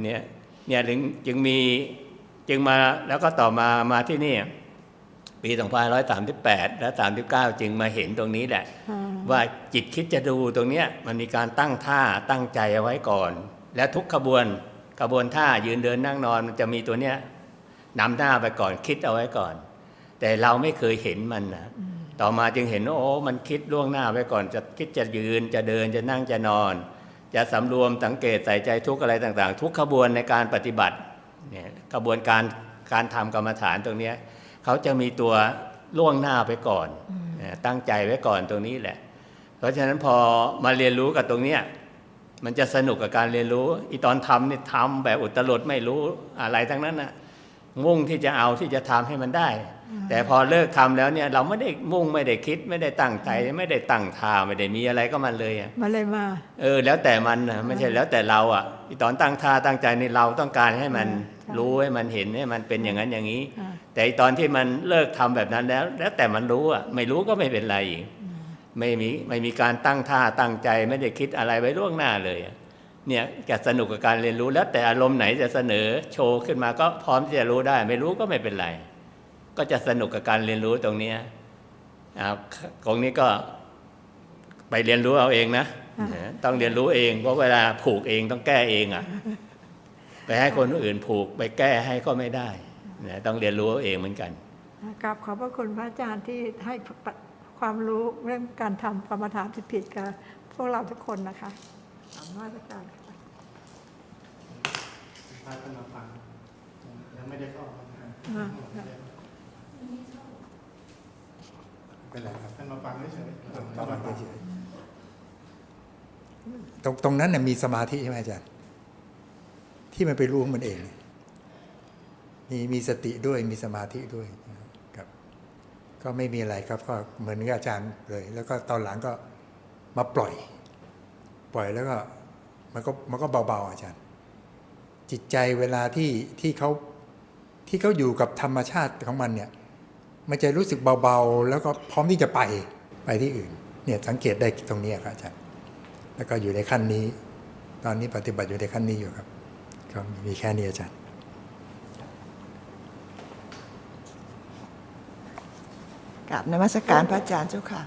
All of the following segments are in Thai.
นเนี้ยเนี่ยถึงจึงมีจึงมาแล้วก็ต่อมามาที่นี่ ปี2538 และ 39 จึงมาเห็นตรงนี้แหละอ่าว่าจิตคิดจะดูตรงเนี้ยมันมีการตั้งท่าตั้งใจเอาไว้ก่อน และทุกขบวนขบวนท่ายืนเดินนั่งนอนมันจะมีตัวเนี้ยนำหน้าไปก่อนคิดเอาไว้ก่อน แต่เราไม่เคยเห็นมันนะต่อมาจึงเห็นว่าโอ้มันคิดล่วงหน้าไว้ก่อน จะคิดจะยืนจะเดินจะนั่งจะนอน จะสำรวมสังเกตใส่ใจทุกอะไรต่างๆ ทุกขบวนในการปฏิบัติเนี่ยกระบวนการการทำกรรมฐานตรงเนี้ยเขาจะมีตัวล่วงหน้าไปก่อนเนี่ยตั้งใจไว้ก่อนตรงนี้แหละ เพราะฉะนั้นพอมาเรียนรู้กับตรงเนี้ยมันจะสนุกกับการเรียนรู้อีตอนทำนี่ทำแบบอุตรุดไม่รู้อะไรทั้งนั้นนะ มุ่งที่จะเอาที่จะทำให้มันได้ แต่พอเลิกทำแล้วเนี่ยเราไม่ได้มุ่งไม่ได้คิดไม่ได้ตั้งใจไม่ได้ตั้งท่าไม่ได้มีอะไรก็มันเลยอะมาเลยมา เออ แล้วแต่มันนะไม่ใช่แล้วแต่เราอะอีตอนตั้งท่าตั้งใจนี่เราต้องการให้มันใช่รู้ให้มันเห็นให้มันเป็นอย่างนั้นอย่างนี้อ่าแต่อีตอนที่มันเลิกทำแบบนั้นแล้ว แล้วแต่มันรู้อะไม่รู้ก็ไม่เป็นไรอีกไม่มีไม่มีการตั้งท่าตั้งใจไม่ได้คิดอะไรไว้ล่วงหน้าเลยอะ เนี่ยจะสนุกกับการเรียนรู้แล้วแต่อารมณ์ไหนจะเสนอโชว์ขึ้นมาก็พร้อมที่จะรู้ได้ ไม่รู้ก็ไม่เป็นไร ก็จะสนุกกับการเรียนรู้ตรงนี้ยอ่าตรงนี้ก็ไปเรียนรู้เอาเองนะต้องเรียนรู้เอง เพราะเวลาผูกเองต้องแก้เองอะ ไปให้คนอื่นผูกไปแก้ให้ก็ไม่ได้นะต้องเรียนรู้เอาเองเหมือนกันกราบขอบพระคุณพระอาจารย์ที่ให้ความรู้เรื่องการทำกรรมฐานผิดๆกับพวกเราทุกคนนะคะ ขอบคุณพระอาจารย์ค่ะพาท่านมาฟังยังไม่ได้เข้าอ่าเป็นไรครับท่านมาฟังเฉยๆต้องเข้ามาฟังเฉยตรงตรงนั้นน่ะมีสมาธิใช่ไหมอาจารย์ที่มันไปรู้ของมันเอง มีมีสติด้วยมีสมาธิด้วยครับ ก็ไม่มีอะไรครับ ก็เหมือนกับอาจารย์เลย แล้วก็ตอนหลังก็มาปล่อย ปล่อยแล้วก็มันก็มันก็เบาๆอาจารย์ จิตใจเวลาที่ที่เขาที่เขาอยู่กับธรรมชาติของมันเนี่ย มันจะรู้สึกเบาๆ แล้วก็พร้อมที่จะไปไปที่อื่น เนี่ยสังเกตได้ตรงนี้ครับอาจารย์ แล้วก็อยู่ในขั้นนี้ ตอนนี้ปฏิบัติอยู่ในขั้นนี้อยู่ครับก็มีแค่นี้อาจารย์กับนมัสการพระอาจารย์เจ้าค่ะ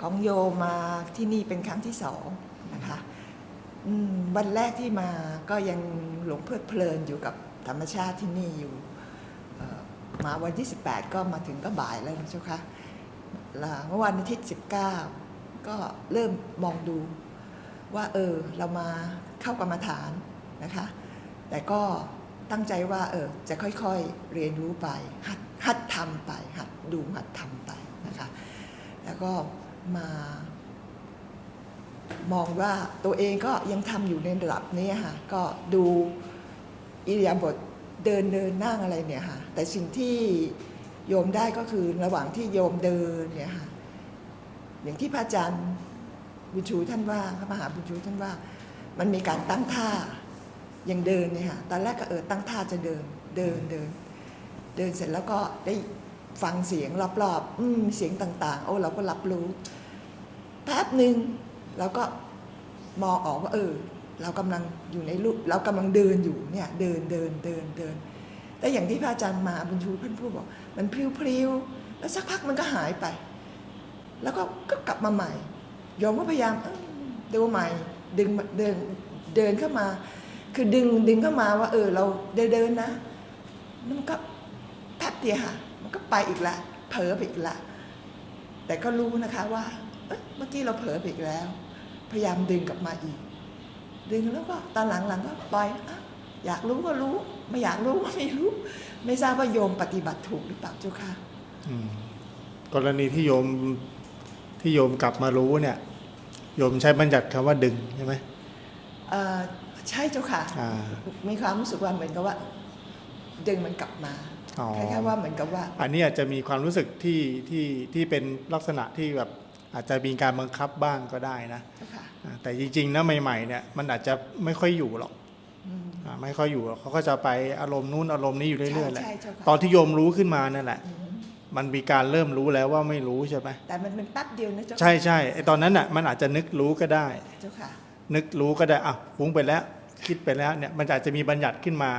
ของโยมาที่นี่เป็นครั้งที่สอง อืมวันแรกที่มาก็ยังหลงเพลิดเพลินอยู่กับธรรมชาติที่นี่อยู่เอ่อมาวันที่ 18 ก็มาถึงก็บ่ายแล้วนะเจ้าคะแลวเมื่อวันอาทิตย์ 19 ก็เริ่มมองดูว่าเออเรามาเข้ากรรมฐานนะคะ แต่ก็ตั้งใจว่าเออจะค่อยๆเรียนรู้ไป หัดหัดทำไป หัดดูหัดทำไปนะคะ แล้วก็มา มองว่าตัวเองก็ยังทำอยู่ในระดับนี้ค่ะก็ดูอิริยาบถเดินเดินนั่งอะไรเนี่ยค่ะแต่สิ่งที่โยมได้ก็คือระหว่างที่โยมเดินเนี่ยค่ะอย่างที่พระอาจารย์บุญชูท่านว่าพระมหาบุญชูท่านว่า มันมีการตั้งท่าอยังเดินเนี่ยค่ะตอนแรกก็เออตั้งท่าจะเดินเดินเดิน เดินเสร็จแล้วก็ได้ฟังเสียงรอบๆอืมเสียงต่าง ๆ โอ้เราก็รับรู้แป๊บหนึ่ง เราก็มองออกว่าเออ เรากำลังอยู่ในรูปเรากำลังเดินอยู่เนี่ยเดินเดินเดินเดินแต่อย่างที่พระอาจารย์มาบุญชูเพื่อนพูดบอก มันพลิ้วๆแล้วสักพักมันก็หายไป แล้วก็ก็กลับมาใหม่โยมก็พยายามเอ้าดูใหม่ดึงเดินเดินเข้ามา คือดึงดึงเข้ามาว่า เออ เราเดินเดินนะมันก็แป๊บเดียวค่ะ มันก็ไปอีกละเผลอไปอีกละแต่ก็รู้นะคะว่า เอ้ยเมื่อกี้เราเผลอไปอีกแล้ว พยายามดึงกลับมาอีก ดึงแล้วก็ตอนหลังๆก็ปล่อยอะอยากรู้ก็รู้ ไม่อยากรู้ก็ไม่รู้ ไม่ทราบว่าโยมปฏิบัติถูกหรือเปล่าเจ้าค่ะอืมกรณีที่โยมที่โยมกลับมารู้เนี่ย โยมใช้บัญญัติคำว่าดึงใช่ไหมเอ่อใช่เจ้าค่ะอ่ามีความรู้สึกว่าเหมือนกับว่า ดึงมันกลับมาอ๋อคล้ายๆว่าเหมือนกับว่า อันนี้อาจจะมีความรู้สึกที่ที่ที่เป็นลักษณะที่แบบ อาจจะมีการบังคับบ้างก็ได้นะเจ้าค่ะอ่าแต่จริงๆนะใหม่ๆเนี่ยมันอาจจะไม่ค่อยอยู่หรอกอืมอ่าไม่ค่อยอยู่หรอกเขาก็จะไปอารมณ์นู้นอารมณ์นี้อยู่เรื่อยๆแหละใช่ใช่เจ้าค่ะตอนที่โยมรู้ขึ้นมานั่นแหละอืมมันมีการเริ่มรู้แล้วว่าไม่รู้ใช่ไหมแต่มันเป็นแป๊บเดียวนะเจ้าค่ะใช่ใช่ไอตอนนั้นน่ะมันอาจจะนึกรู้ก็ได้เจ้าค่ะนึกรู้ก็ได้อะฟุ้งไปแล้วคิดไปแล้วเนี่ยมันอาจจะมีบัญญัติขึ้นมา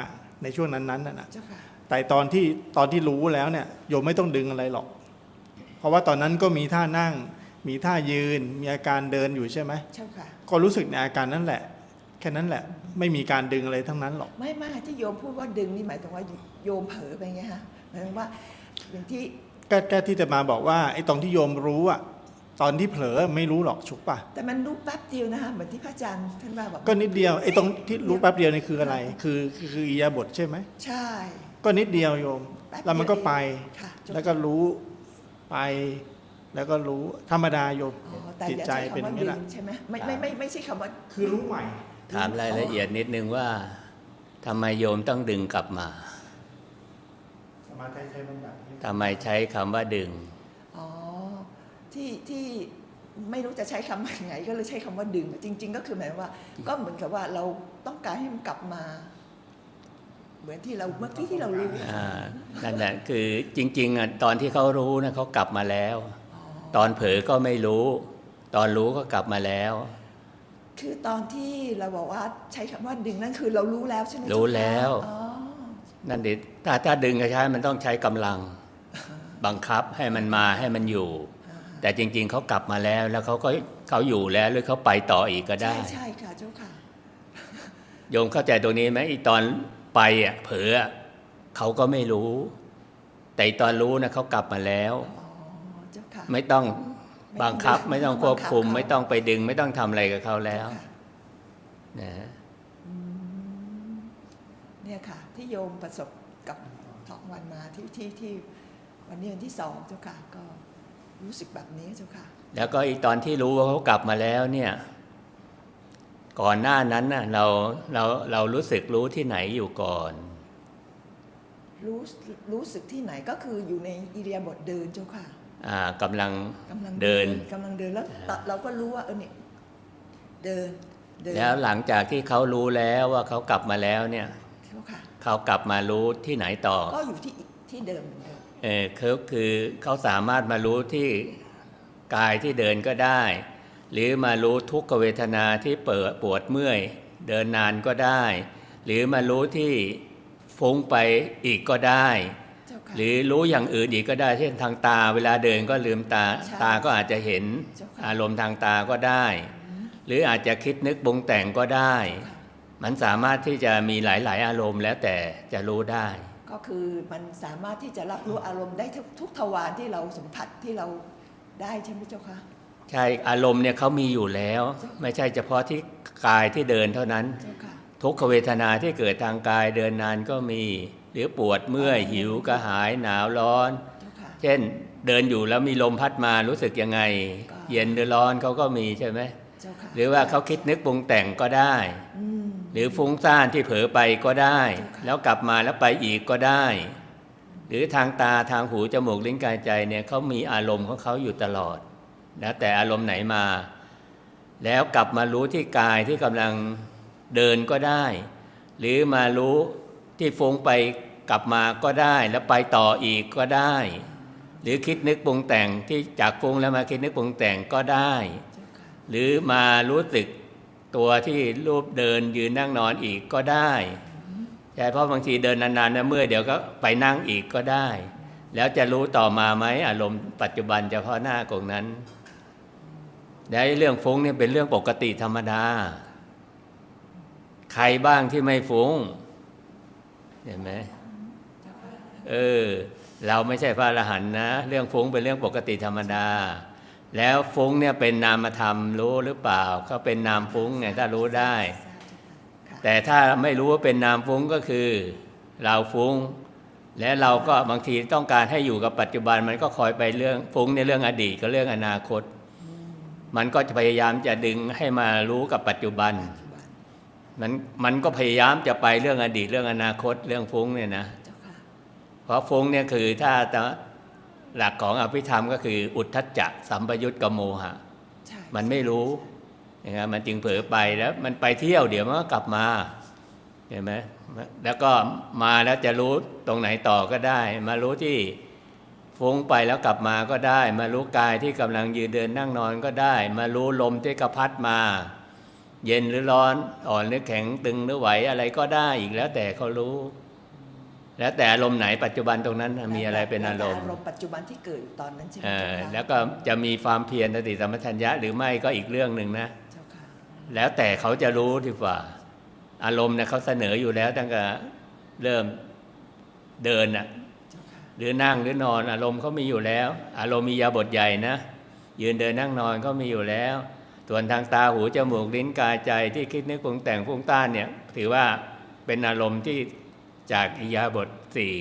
ในช่วงนั้นๆนะนะเจ้าค่ะแต่ตอนที่ตอนที่รู้แล้วเนี่ยโยมไม่ต้องดึงอะไรหรอก เพราะว่าตอนนั้นก็มีท่านั่ง มีท่ายืนมีอาการเดินอยู่ใช่ไหมเจ้าค่ะ ก็รู้สึกในอาการนั้นแหละ แค่นั้นแหละ ไม่มีการดึงอะไรทั้งนั้นหรอก ไม่ไม่ที่โยมพูดว่าดึงนี่หมายถึงว่าโยมเผลอไปไงฮะหมายถึงว่าอย่างที่ก็แค่ที่จะมาบอกว่าไอ้ตรงที่โยมรู้อะตอนที่เผลอไม่รู้หรอกฉุกป่ะ แต่มันรู้แป๊บเดียวนะคะเหมือนที่พระอาจารย์ท่านว่าแบบก็นิดเดียวไอ้ตรงที่รู้แป๊บเดียวนี่คืออะไร คือคือคืออิริยาบทใช่ไหมใช่ ก็นิดเดียวโยมแป๊บเดียวแล้วมันก็ไปค่ะจบแล้วก็รู้ไป แล้วก็รู้ธรรมดาโยมอ๋อแต่จิตอย่าใจใช้เป็นอคำว่าย่างดึนี้แหละงใช่ไหมไม่ไม่ไม่ไม่ใช่คำว่า คือรู้ใหม่ ถามรายละเอียดนิดนึงว่าทำไมโยมต้องดึงกลับมาสมาธิใช้บัญญัติทำไมใช้คำว่าดึง อ๋อที่ที่ไม่รู้จะใช้คำยังไงก็เลยใช้คำว่าดึง จริง ๆ ก็คือหมายว่า ก็เหมือนกับว่าเราต้องการให้มันกลับมา เหมือนที่เราเมื่อกี้ที่เรารู้อ่านั่นแหละคือจริงๆอะตอนที่เขารู้นะเขากลับมาแล้วอ๋อ ตอนเผลอก็ไม่รู้ ตอนรู้ก็กลับมาแล้ว คือตอนที่เราบอกว่าใช้คำว่าดึงนั่นคือเรารู้แล้วใช่ไหมรู้แล้วอ๋อนั่นดิถ้าถ้าดึงก็ใช้มันต้องใช้กำลัง บังคับให้มันมาให้มันอยู่ แต่จริง ๆเขากลับมาแล้ว แล้วเขาก็เขาอยู่แล้วหรือเขาไปต่ออีกก็ได้ ใช่ใช่ค่ะเจ้าค่ะโยมเข้าใจตรงนี้ไหมไอีตอนไปอะเผลออะเขาก็ไม่รู้ แต่อีตอนรู้นะเขากลับมาแล้วอ๋อเจ้าค่ะ ไม่ต้องบังคับ ไม่ไม่ต้ต้อองงควบคุมบังคับเขาไม่ต้องไปดึง ไม่ต้องทำอะไรกับเขาแล้วเจ้าค่ะนะเนี่ยค่ะ ที่โยมประสบกับสองวันมาที่ที่ที่วันนี้วันที่สองเจ้าค่ะ ก็รู้สึกแบบนี้เจ้าค่ะ แล้วก็อีตอนที่รู้ว่าเขากลับมาแล้วเนี่ย ก่อนหน้านั้นน่ะเราเราเรารู้สึกรู้ที่ไหนอยู่ก่อน รู้รู้สึกที่ไหนก็คืออยู่ในอิเดียาบทเดินเจ้าค่ะอ่า กำลังกำลังเดินกำลังเดินแล้วตเราก็รู้ว่าเออเนี่ยเดินเดิน แล้วหลังจากที่เขารู้แล้วว่าเขากลับมาแล้วเนี่ยเจ้าค่ะเขากลับมารู้ที่ไหนต่อ ก็อยู่ที่ที่เดิมเหมือนเดิมเออเขาคือเขาสามารถมารู้ที่กายที่เดินก็ได้ หรือมารู้ทุกขเวทนาที่เปิดปวดเมื่อย เดินนานก็ได้ หรือมารู้ที่ฟุ้งไปอีกก็ได้เจ้าค่ะ หรือรู้อย่างอื่นอีกก็ได้ เช่นทางตา เวลาเดินก็ลืมตาใช่ตาก็อาจจะเห็นเจ้าค่ะอารมณ์ทางตาก็ได้ หรืออาจจะคิดนึกบงแต่งก็ได้ค่ะมันสามารถที่จะมีหลาย ๆ อารมณ์แล้วแต่จะรู้ได้ ก็คือมันสามารถที่จะรับรู้อารมณ์ได้ทุกทุกทวารที่เราสัมผัสที่เราได้ใช่ไหมเจ้าค่ะใช่อารมณ์เนี่ยเขามีอยู่แล้ว ไม่ใช่เฉพาะที่กายที่เดินเท่านั้นเจ้าค่ะทุกขเวทนาที่เกิดทางกายเดินนานก็มี หรือปวดเมื่อยหิวกระหายหนาวร้อนเจ้าค่ะเช่นเดินอยู่แล้วมีลมพัดมารู้สึกยังไงก็เย็นหรือร้อนเขาก็มีใช่ไหมเจ้าค่ะหรือว่าเขาคิดนึกปรุงแต่งก็ได้อืมหรือฟุ้งซ่านที่เผลอไปก็ได้เจ้าค่ะแล้วกลับมาแล้วไปอีกก็ได้ หรือทางตาทางหูจมูกลิ้นกายใจเนี่ยเขามีอารมณ์ของเขาอยู่ตลอดแล้วแต่อารมณ์ไหนมา แล้วกลับมารู้ที่กายที่กำลังเดินก็ได้ หรือมารู้ ที่ฟุ้งไปกลับมาก็ได้ แล้วไปต่ออีกก็ได้ หรือคิดนึกปรุงแต่งที่จากฟุ้งแล้วมาคิดนึกปรุงแต่งก็ได้ หรือมารู้สึกตัวที่รูปเดินยืนนั่งนอนอีกก็ได้ใช่เพราะบางทีเดินนานๆนะเมื่อเดี๋ยวก็ไปนั่งอีกก็ได้ แล้วจะรู้ต่อมาไหมอารมณ์ปัจจุบันเฉพาะหน้าตรงนั้นและเรื่องฟุ้งเนี่ยเป็นเรื่องปกติธรรมดา ใครบ้างที่ไม่ฟุ้ง เห็นไหมเออ เราไม่ใช่พระอรหันต์นะ เรื่องฟุ้งเป็นเรื่องปกติธรรมดา แล้วฟุ้งเนี่ยเป็นนามธรรมรู้หรือเปล่าเขาเป็นนามฟุ้งไงถ้ารู้ได้ แต่ถ้าไม่รู้ว่าเป็นนามฟุ้งก็คือ เราฟุ้ง และเราก็บางทีต้องการให้อยู่กับปัจจุบันมันก็คอยไปเรื่องฟุ้งในเรื่องอดีตกับเรื่องอนาคต มันก็จะพยายามจะดึงให้มารู้กับปัจจุบัน มันมันก็พยายามจะไปเรื่องอดีตเรื่องอนาคตเรื่องฟุ้งเนี่ยนะเจ้าค่ะเพราะฟุ้งเนี่ยคือถ้าหลักของอภิธรรมก็คือ อุทธัจจะสัมปยุตกบโมหะใช่มันไม่รู้อย่างนั้นมันจึงเผลอไปแล้วมันไปเที่ยวเดี๋ยวมันก็กลับมาเห็นไหมแล้วก็มาแล้วจะรู้ตรงไหนต่อก็ได้ มารู้ที่ฟุ้งไปแล้วกลับมาก็ได้ มารู้กายที่กำลังยืนเดินนั่งนอนก็ได้ มารู้ลมที่กระพัดมา เย็นหรือร้อน อ่อนหรือแข็งตึงหรือไหวอะไรก็ได้อีกแล้วแต่เขารู้ แล้วแต่อารมณ์ไหนปัจจุบันตรงนั้นน่ะมีอะไรเป็นอารมณ์อารมณ์ปัจจุบันที่เกิดอยู่ตอนนั้นใช่ไหมเออเจ้าค่ะแล้วก็จะมีความเพียรสติสัมปชัญญะหรือไม่ก็อีกเรื่องหนึ่งนะเจ้าค่ะแล้วแต่เขาจะรู้ดีกว่า อารมณ์เนี่ยเขาเสนออยู่แล้วตั้งแต่เริ่มเดินน่ะเจ้าค่ะหรือนั่งหรือนอนอารมณ์เขามีอยู่แล้ว อารมณ์มียาบทใหญ่นะยืนเดินนั่งนอนก็มีอยู่แล้ว ส่วนทางตาหูจมูกลิ้นกายใจที่คิดนึกปรุงแต่งฟุ้งต้านเนี่ยถือว่าเป็นอารมณ์ที่จากอิยาบทสี่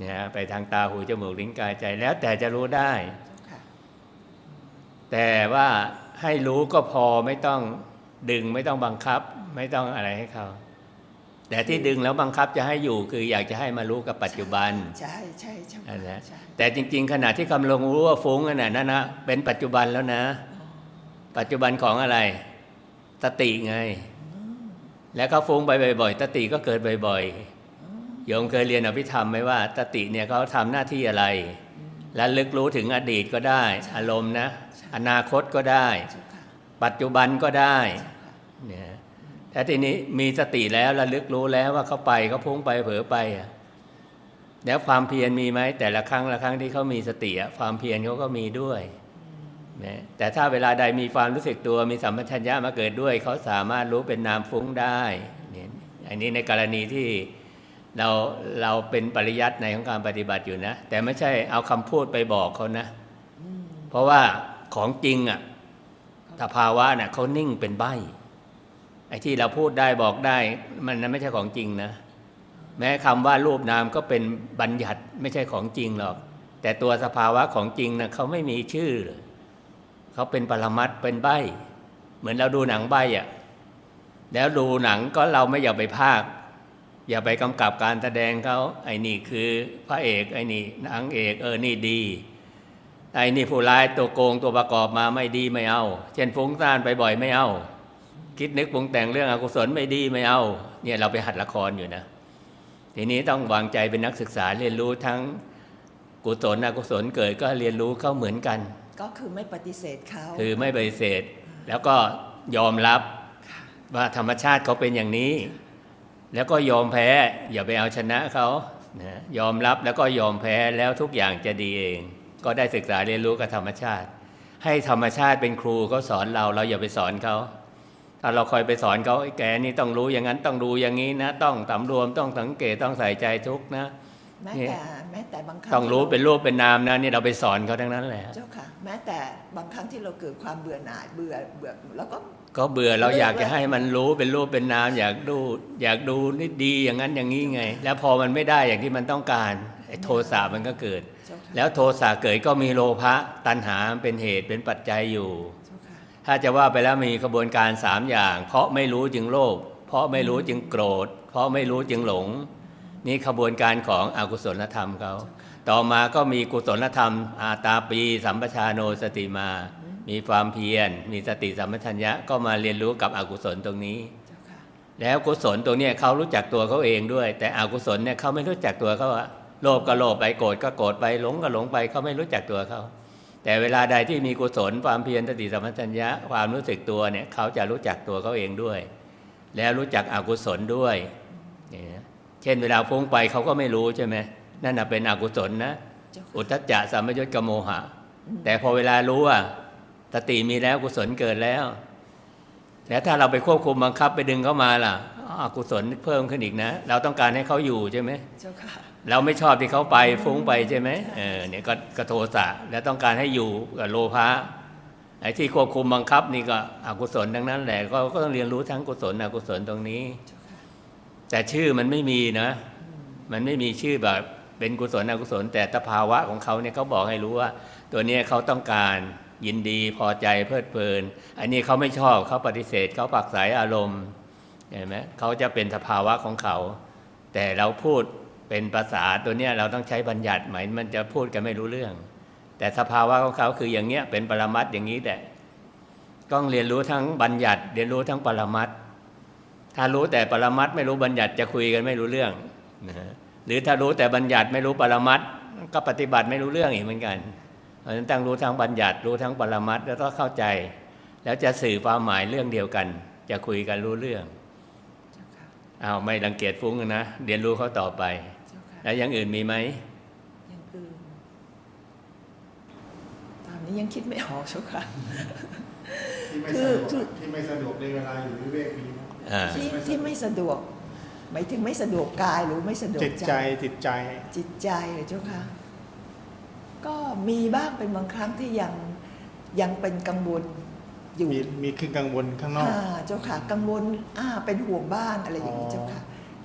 นะฮะไปทางตาหูจมูกลิ้นกายใจแล้วแต่จะรู้ได้เจ้าค่ะแต่ว่าให้รู้ก็พอไม่ต้องดึงไม่ต้องบังคับ ไม่ต้องอะไรให้เขาแต่ที่ดึงแล้วบังคับจะให้อยู่คืออยากจะให้มารู้กับปัจจุบัน ใช่ใช่เจ้าอันนั้ค่ะนใช่แต่จริง ๆ ขณะที่กำลังรู้ว่าฟุ้งขนาดนั้นนะเป็นปัจจุบันแล้วนะ ปัจจุบันของอะไรสติไง แล้วก็ฟุ้งไปบ่อยๆสติก็เกิดบ่อยๆโยมเคยเรียนอภิธรรมไหมว่าสติเนี่ยเขาทำหน้าที่อะไร และลึกรู้ถึงอดีตก็ได้ อารมณ์นะ อนาคตก็ได้เจ้าค่ะปัจจุบันก็ได้เจ้าค่ะเนี่ยแต่ทีนี้มีสติแล้วระลึกรู้แล้วว่าเขาไปเขาพุ่งไปเผลอไปอะแล้วความเพียรมีไหมแต่ละครั้งละครั้งที่เขามีสติอะความเพียรเขาก็มีด้วย นะแต่ถ้าเวลาใดมีความรู้สึกตัวมีสัมปชัญญะมาเกิดด้วย เขาสามารถรู้เป็นนามฟุ้งได้เนี่ยอันนี้ในกรณีที่เราเราเป็นปริยัติในของการปฏิบัติอยู่นะ แต่ไม่ใช่เอาคำพูดไปบอกเขานะ เพราะว่าของจริงอะสภาวะน่ะเขานิ่งเป็นใบไอ้ที่เราพูดได้บอกได้ มันนั้นไม่ใช่ของจริงนะ แม้คำว่ารูปนามก็เป็นบัญญัติไม่ใช่ของจริงหรอก แต่ตัวสภาวะของจริงนะเขาไม่มีชื่อเลย เขาเป็นปรมัตเป็นใบเหมือนเราดูหนังใบอะแล้วดูหนังก็เราไม่อยากไปภาค อย่าไปกำกับการแสดงเขาไอ้นี่คือพระเอกไอ้นี่นางเอกเออนี่ดีไอ้นี่ผู้ร้ายตัวโกงตัวประกอบมาไม่ดีไม่เอา เช่นฟุ้งซ่านไปบ่อยไม่เอา คิดนึกปรุงแต่งเรื่องอกุศลไม่ดีไม่เอา เนี่ยเราไปหัดละครอยู่นะ ทีนี้ต้องวางใจเป็นนักศึกษาเรียนรู้ทั้งกุศลอกุศลเกิดก็เรียนรู้เข้าเหมือนกัน ก็คือไม่ปฏิเสธเขาคือไม่ปฏิเสธ แล้วก็ยอมรับว่าธรรมชาติเขาเป็นอย่างนี้ แล้วก็ยอมแพ้ อย่าไปเอาชนะเขานะยอมรับแล้วก็ยอมแพ้แล้วทุกอย่างจะดีเอง ก็ได้ศึกษาเรียนรู้กับธรรมชาติ ให้ธรรมชาติเป็นครูเขาสอนเราเราอย่าไปสอนเขาถ้าเราคอยไปสอนเขาไอ้แกนี่ต้องรู้อย่างนั้นต้องดูอย่างนี้นะ ต้องสำรวมต้องสังเกตต้องใส่ใจทุกนะ แม้เนี่ยแต่แม้แต่บางครั้งต้องรู้ที่าเป็นรูปเป็นนามนะนี่เราไปสอนเขาทั้งนั้นแหละเจ้าค่ะ แม้แต่บางครั้งที่เราเกิดความเบื่อหน่ายเบื่อเบื่อแล้วก็ก็เบื่อเราอยากจะให้มันรู้เป็นรูปเป็นนาม อยากดูอยากดูนี่ดีอย่างนั้นอย่างนี้ไง แล้วพอมันไม่ได้อย่างที่มันต้องการไอ้โทสะมันก็เกิดเจ้าค่ะแล้วโทสะเกิดก็มีโลภะตัณหาเป็นเหตุเป็นปัจจัยอยู่เจ้าค่ะถ้าจะว่าไปแล้วมีกระบวนการสามอย่าง เพราะไม่รู้จึงโลภเพราะไม่รู้จึงโกรธ เพราะไม่รู้จึงหลง นี่ขบวนการของอกุศลธรรมเขาต่อมาก็มีกุศลธรรม อาตาปีสัมปชาโนสติมา มีความเพียร มีสติสัมปชัญญะก็มาเรียนรู้กับอกุศลตรงนี้ แล้วกุศลตรงนี้เขารู้จักตัวเขาเองด้วย แต่อกุศลเนี่ยเขาไม่รู้จักตัวเขาอะโลภก็โลภไปโกรธก็โกรธไปหลงก็หลงไปเขาไม่รู้จักตัวเขาแต่เวลาใดที่มีกุศลความเพียรสติสัมปชัญญะความรู้สึกตัวเนี่ยเขาจะรู้จักตัวเขาเองด้วย แล้วรู้จักอกุศลด้วย เนี่ยนะเช่นเวลาฟุ้งไปเขาก็ไม่รู้ใช่ไหมนั่นน่ะเป็นอกุศลนะเจ้าค่ะอุทธัจจะสัมปยุตกบโมหะ แต่พอเวลารู้ว่าสติมีแล้วกุศลเกิดแล้วแล้วถ้าเราไปควบคุมบังคับไปดึงเขามาล่ะอกุศลเพิ่มขึ้นอีกนะ เราต้องการให้เขาอยู่ใช่ไหมเจ้าค่ะเราไม่ชอบที่เขาไปฟุ้งไปใช่ไหมเออเนี่ยก็กโทสะแล้วต้องการให้อยู่กับโลภะไอ้ที่ควบคุมบังคับนี่ก็อกุศลทั้งนั้นแหละก็ก็ต้องเรียนรู้ทั้งกุศลอกุศลตรงนี้เจ้าค่ะ แต่ชื่อมันไม่มีนะ มันไม่มีชื่อแบบเป็นกุศลอกุศล แต่สภาวะของเขาเนี่ยเขาบอกให้รู้ว่า ตัวเนี้ยเขาต้องการยินดีพอใจเพลิดเพลิน อันนี้เขาไม่ชอบเขาปฏิเสธเขาปักสายอารมณ์เห็นไหมเขาจะเป็นสภาวะของเขา แต่เราพูดเป็นภาษาตัวเนี้ยเราต้องใช้บัญญัติหมายมันจะพูดกันไม่รู้เรื่อง แต่สภาวะของเขาคืออย่างเงี้ยเป็นปรมัตถ์อย่างนี้แต่ต้องเรียนรู้ทั้งบัญญัติ เรียนรู้ทั้งปรมัตถ์ ถ้ารู้แต่ปรมัตถ์ไม่รู้บัญญัติจะคุยกันไม่รู้เรื่องนะฮะหรือถ้ารู้แต่บัญญัติไม่รู้ปรมัตถ์ก็ปฏิบัติไม่รู้เรื่องอีกเหมือนกันเพราะฉะนั้นต้องรู้ทั้งบัญญัติรู้ทั้งปรมัตถ์แล้วก็เข้าใจ แล้วจะสื่อความหมายเรื่องเดียวกัน จะคุยกันรู้เรื่องเจ้าค่ะอ้าวไม่รังเกียจฟุ้งนะเรียนรู้เขาต่อไปเจ้าค่ะแล้วอยังอื่นมีไหมอย่างอื่นตอนนี้ยังคิดไม่ออกเจ้าค่ะที่ไม่คืสะอดวกคือที่ไม่สะดวกในเวลาอยู่วิเวกมีไหม อ่าที่ที่ไม่สะดวก หมายถึงไม่สะดวกกายหรือไม่สะดวกจิตใจจิตใจ จิตใจเหรอเจ้าค่ะก็มีบ้างเป็นบางครั้งที่ยังยังเป็นกังวลอยู่มีมีขึ้นกังวลข้างนอก อ่าเจ้าค่ะ กังวลอ่าเป็นห่วงบ้านอะไรอย่างนี้อ๋อเจ้าค่ะ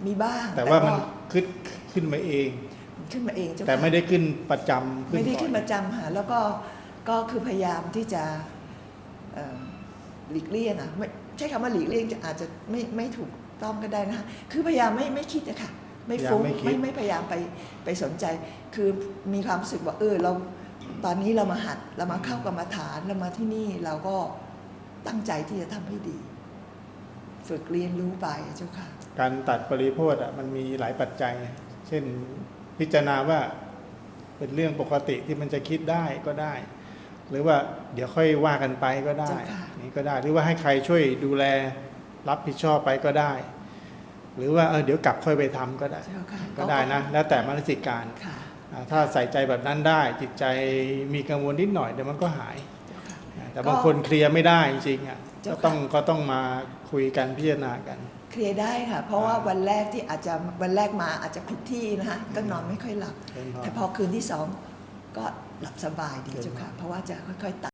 มีบ้างแต่ว่ามันขึ้นขึ้นมาเองมันขึ้นมาเองเจ้าค่ะ แต่ไม่ได้ขึ้นประจำไม่ได้บ่อยขึ้นประจำค่ะแล้วก็ก็คือพยายามที่จะเอ่อหลีกเลี่ยงอะไม่ ใช้คำว่าหลีกเลี่ยงจะอาจจะไม่ไม่ถูกต้องก็ได้นะคะคือพยายามไม่ไม่คิดอะค่ะ ไม่ฟุ้งพยายามไม่คิด ไม่ไม่พยายามไปไปสนใจ คือมีความรู้สึกว่าเออเราตอนนี้เรามาหัดเรามาเข้ากรรมฐานเรามาที่นี่เราก็ตั้งใจที่จะทำให้ดี ฝึกเรียนรู้ไปเจ้าค่ะ การตัดปริโภทอะมันมีหลายปัจจัย เช่นพิจารณาว่าเป็นเรื่องปกติที่มันจะคิดได้ก็ได้ หรือว่าเดี๋ยวค่อยว่ากันไปก็ได้เจ้าค่ะนี่ก็ได้หรือว่าให้ใครช่วยดูแลรับผิดชอบไปก็ได้ หรือว่าเออเดี๋ยวกลับค่อยไปทำก็ได้เจ้าค่ะก็ได้นะ แล้วแต่มนสิการค่ะอ่าถ้าใส่ใจแบบนั้นได้ จิตใจมีกังวลนิดหน่อยเดี๋ยวมันก็หายเจ้าค่ะอ่าแต่บางคนเคลียร์ไม่ได้จริงๆอะเจ้าก็ค่ะต้องก็ต้องมาคุยกันพิจารณากันเคลียร์ได้ค่ะ เพราะว่าอ่าวันแรกที่อาจจะวันแรกมาอาจจะคลุกที่นะคะก็นอนไม่ค่อยหลับเป็นพอแต่พอคืนที่สองก็ หลับสบายดีเจ้าค่ะ เพราะว่าจะค่อยๆตัด